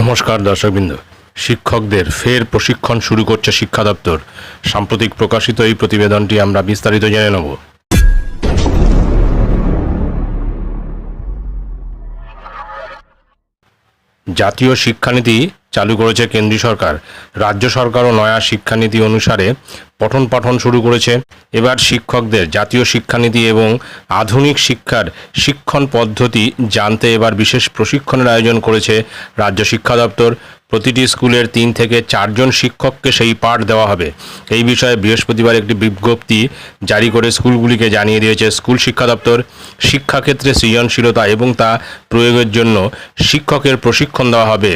নমস্কার দর্শকবৃন্দ। শিক্ষকদের ফের প্রশিক্ষণ শুরু করছে শিক্ষা দপ্তর। সাম্প্রতিক প্রকাশিত এই প্রতিবেদনটি আমরা বিস্তারিত জেনে নেব। জাতীয় শিক্ষানীতি চালু করেছে কেন্দ্রীয় সরকার। রাজ্য সরকারও নয়া শিক্ষানীতি অনুসারে পঠন পাঠন শুরু করেছে। এবার শিক্ষকদের জাতীয় শিক্ষানীতি এবং আধুনিক শিক্ষার শিক্ষণ পদ্ধতি জানতে এবার বিশেষ প্রশিক্ষণের আয়োজন করেছে রাজ্য শিক্ষা দপ্তর। প্রতিটি স্কুলের তিন থেকে চারজন শিক্ষককে সেই পাঠ দেওয়া হবে। এই বিষয়ে বৃহস্পতিবার একটি বিজ্ঞপ্তি জারি করে স্কুলগুলিকে জানিয়ে দিয়েছে স্কুল শিক্ষা দপ্তর। শিক্ষাক্ষেত্রে সৃজনশীলতা এবং তা প্রয়োগের জন্য শিক্ষকের প্রশিক্ষণ দেওয়া হবে।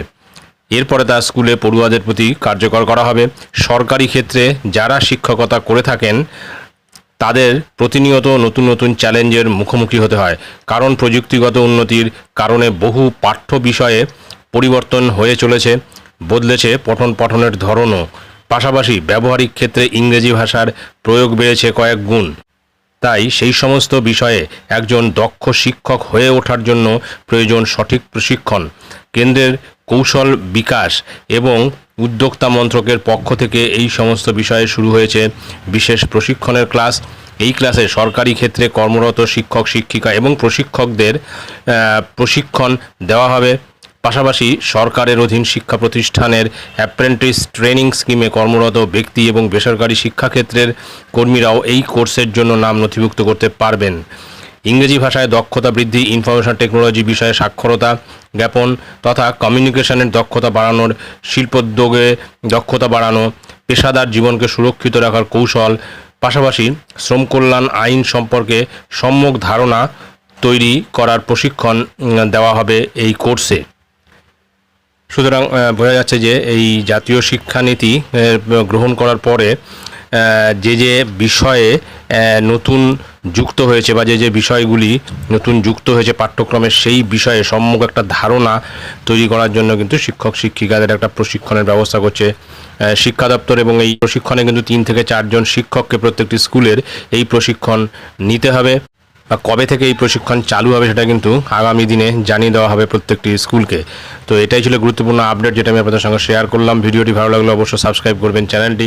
এরপরে তা স্কুলে পড়ুয়াদের প্রতি কার্যকর করা হবে। সরকারি ক্ষেত্রে যারা শিক্ষকতা করে থাকেন, তাদের প্রতিনিয়ত নতুন নতুন চ্যালেঞ্জের মুখোমুখি হতে হয়। কারণ প্রযুক্তিগত উন্নতির কারণে বহু পাঠ্য বিষয়ে পরিবর্তন হয়ে চলেছে, বদলেছে পঠন পাঠনের ধরনও। পাশাপাশি ব্যবহারিক ক্ষেত্রে ইংরেজি ভাষার প্রয়োগ বেড়েছে কয়েক গুণ। তাই সেই সমস্ত বিষয়ে একজন দক্ষ শিক্ষক হয়ে ওঠার জন্য প্রয়োজন সঠিক প্রশিক্ষণ। কেন্দ্রের কৌশল বিকাশ এবং উদ্যোক্তা মন্ত্রকের পক্ষ থেকে এই সমস্ত বিষয়ে শুরু হয়েছে বিশেষ প্রশিক্ষণের ক্লাস। এই ক্লাসে সরকারি ক্ষেত্রে কর্মরত শিক্ষক, শিক্ষিকা এবং প্রশিক্ষকদের প্রশিক্ষণ দেওয়া হবে। পাশাপাশি সরকারের অধীন শিক্ষা প্রতিষ্ঠানের অ্যাপ্রেন্টিস ট্রেনিং স্কিমে কর্মরত ব্যক্তি এবং বেসরকারি শিক্ষাক্ষেত্রের কর্মীরাও এই কোর্সের জন্য নাম নথিভুক্ত করতে পারবেন। ইংরেজি ভাষায় দক্ষতা বৃদ্ধি ইনফরমেশন টেকনোলজি বিষয়ে সাক্ষরতা জ্ঞাপন তথা কমিউনিকেশনের দক্ষতা বাড়ানোর শিল্পোদ্যোগে দক্ষতা বাড়ানো, পেশাদার জীবনকে সুরক্ষিত রাখার কৌশল, পাশাপাশি শ্রম কল্যাণ আইন সম্পর্কে সম্যক ধারণা তৈরি করার প্রশিক্ষণ দেওয়া হবে এই কোর্সে। সুতরাং বোঝা যাচ্ছে যে এই জাতীয় শিক্ষানীতি গ্রহণ করার পরে যে যে বিষয়ে নতুন যুক্ত হয়েছে বা যে যে বিষয়গুলি নতুন যুক্ত হয়েছে পাঠ্যক্রমে, সেই বিষয়ে সম্যক একটা ধারণা তৈরি করার জন্য কিন্তু শিক্ষক, শিক্ষিকাদের একটা প্রশিক্ষণের ব্যবস্থা করছে। শিক্ষা দপ্তর এবং এই প্রশিক্ষণে কিন্তু তিন থেকে চারজন শিক্ষককে প্রত্যেকটি স্কুলের এই প্রশিক্ষণ নিতে হবে। বা কবে থেকে এই প্রশিক্ষণ চালু হবে সেটা কিন্তু আগামী দিনে জানিয়ে দেওয়া হবে প্রত্যেকটি স্কুলকে। তো এটাই ছিল গুরুত্বপূর্ণ আপডেট যেটা আমি আপনাদের সঙ্গে শেয়ার করলাম। ভিডিওটি ভালো লাগলে অবশ্যই সাবস্ক্রাইব করবেন চ্যানেলটি।